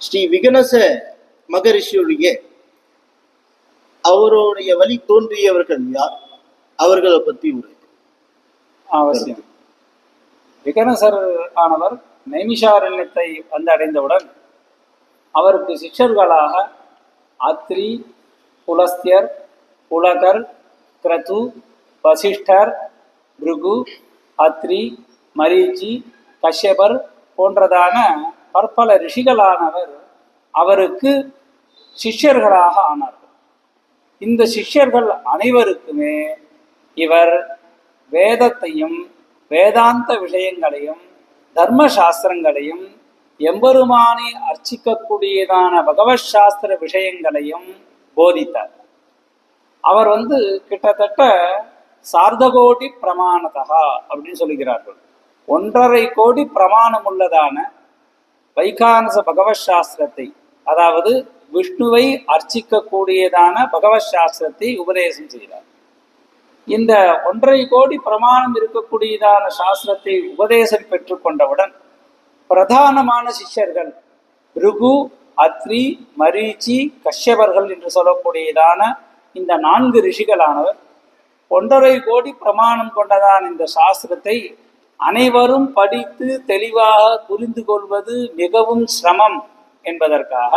ஸ்ரீ விகனச மகரிஷியுடைய அவருடைய வழி தோன்றியவர்கள் யார்? அவர்களை பத்தி ஒரு அவசியம். விகனசர் ஆனவர் நைமிஷாரண்யத்தை வந்து அடைந்தவுடன் அவருக்கு சிஷ்யர்களாக அத்ரி புலஸ்தியர் புலகர் கிரது வசிஷ்டர் பிருகு அத்ரி மரீச்சி கஷ்யபர் போன்றதான பற்பல ரிஷிகளானவர் அவருக்கு சிஷ்யர்களாக ஆனார்கள். இந்த சிஷ்யர்கள் அனைவருக்குமே இவர் வேதத்தையும் வேதாந்த விஷயங்களையும் தர்ம சாஸ்திரங்களையும் எம்பெருமானை அர்ச்சிக்கக்கூடியதான பகவத் சாஸ்திர விஷயங்களையும் போதித்தார். அவர் வந்து கிட்டத்தட்ட சார்தகோடி பிரமாணதா அப்படின்னு சொல்லுகிறார்கள். ஒன்றரை கோடி பிரமாணம் உள்ளதான வைகானச பகவத் சாஸ்திரத்தை அதாவது விஷ்ணுவை அர்ச்சிக்கக்கூடியதான பகவத் சாஸ்திரத்தை உபதேசம் செய்கிறார். இந்த ஒன்றரை கோடி பிரமாணம் இருக்கக்கூடியதான சாஸ்திரத்தை உபதேசம் பெற்றுக்கொண்டவுடன் பிரதானமான சிஷ்யர்கள் ருகு அத்ரி மரீச்சி கஷ்யபர்கள் என்று சொல்லக்கூடியதான இந்த நான்கு ரிஷிகளானவர் ஒன்றரை கோடி பிரமாணம் கொண்டதான இந்த சாஸ்திரத்தை அனைவரும் படித்து தெளிவாக புரிந்து கொள்வது மிகவும் சிரமம் என்பதற்காக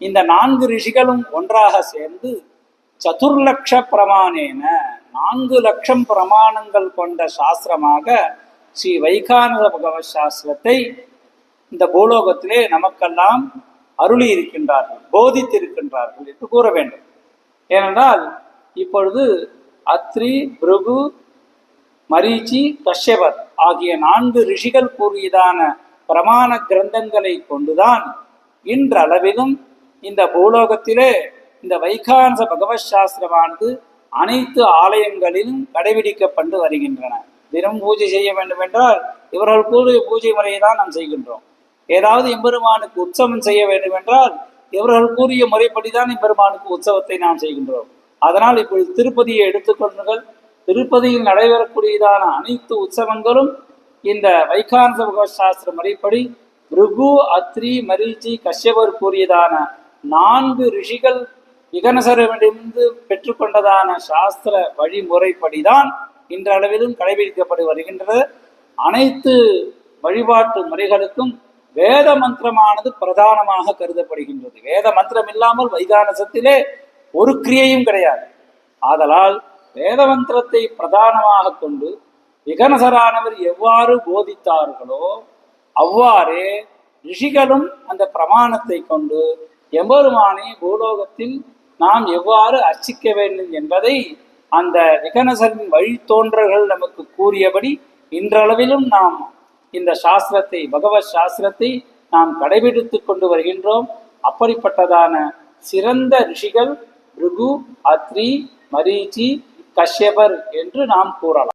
இந்த நான்கு ரிஷிகளும் ஒன்றாக சேர்ந்து சதுர்லக்ஷ பிரமாணேன நான்கு லட்சம் பிரமாணங்கள் கொண்ட சாஸ்திரமாக ஸ்ரீ வைகானத பகவத் சாஸ்திரத்தை இந்த பூலோகத்திலே நமக்கெல்லாம் அருளி இருக்கின்றார்கள் போதித்திருக்கின்றார்கள் என்று கூற வேண்டும். ஏனென்றால் இப்பொழுது அத்ரி பிருகு மரீச்சி கஷ்யபர் ஆகிய நான்கு ரிஷிகள் கூறியதான பிரமாண கிரந்தங்களை கொண்டுதான் இன்றளவிலும் இந்த பூலோகத்திலே இந்த வைகானச பகவத் சாஸ்திரமானது அனைத்து ஆலயங்களிலும் கடைபிடிக்கப்பட்டு வருகின்றன. தினம் பூஜை செய்ய வேண்டும் என்றால் இவர்கள் கூறிய பூஜை முறையை தான் நாம் செய்கின்றோம். ஏதாவது எம்பெருமானுக்கு உற்சவம் செய்ய வேண்டும் என்றால் இவர்கள் கூறிய முறைப்படிதான் எம்பெருமானுக்கு உற்சவத்தை நாம் செய்கின்றோம். அதனால் இப்பொழுது திருப்பதியை எடுத்துக்கொள்ளுங்கள் திருப்பதியில் நடைபெறக்கூடியதான அனைத்து உற்சவங்களும் இந்த வைகாந்த சாஸ்திர முறைப்படி பிருகு அத்ரி மரீச்சி கஷ்யபர் கூறியதான நான்கு ரிஷிகள் விகனசரமிடமிருந்து பெற்றுக்கொண்டதான சாஸ்திர வழிமுறைப்படிதான் இன்றளவிலும் கடைபிடிக்கப்பட்டு வருகின்றது. அனைத்து வழிபாட்டு முறைகளுக்கும் வேத மந்திரமானது பிரதானமாக கருதப்படுகின்றது. வேத மந்திரம் இல்லாமல் வைகானசத்திலே ஒரு கிரியையும் கிடையாது. ஆதலால் வேதமந்திரத்தை பிரதானமாக கொண்டு விகனசரானவர் எவ்வாறு போதித்தார்களோ அவ்வாறே ரிஷிகளும் அந்த பிரமாணத்தை கொண்டு எம்பெருமானை பூலோகத்தில் நாம் எவ்வாறு அர்ச்சிக்க வேண்டும் என்பதை அந்த விகனசரின் வழித்தோன்றர்கள் நமக்கு கூறியபடி இன்றளவிலும் நாம் இந்த சாஸ்திரத்தை பகவத் சாஸ்திரத்தை நாம் கடைபிடித்து கொண்டு வருகின்றோம். அப்படிப்பட்டதான சிறந்த ரிஷிகள் ருகு அத்ரி மரீச்சி கஷ்யபர் என்று நாம் கூறலாம்.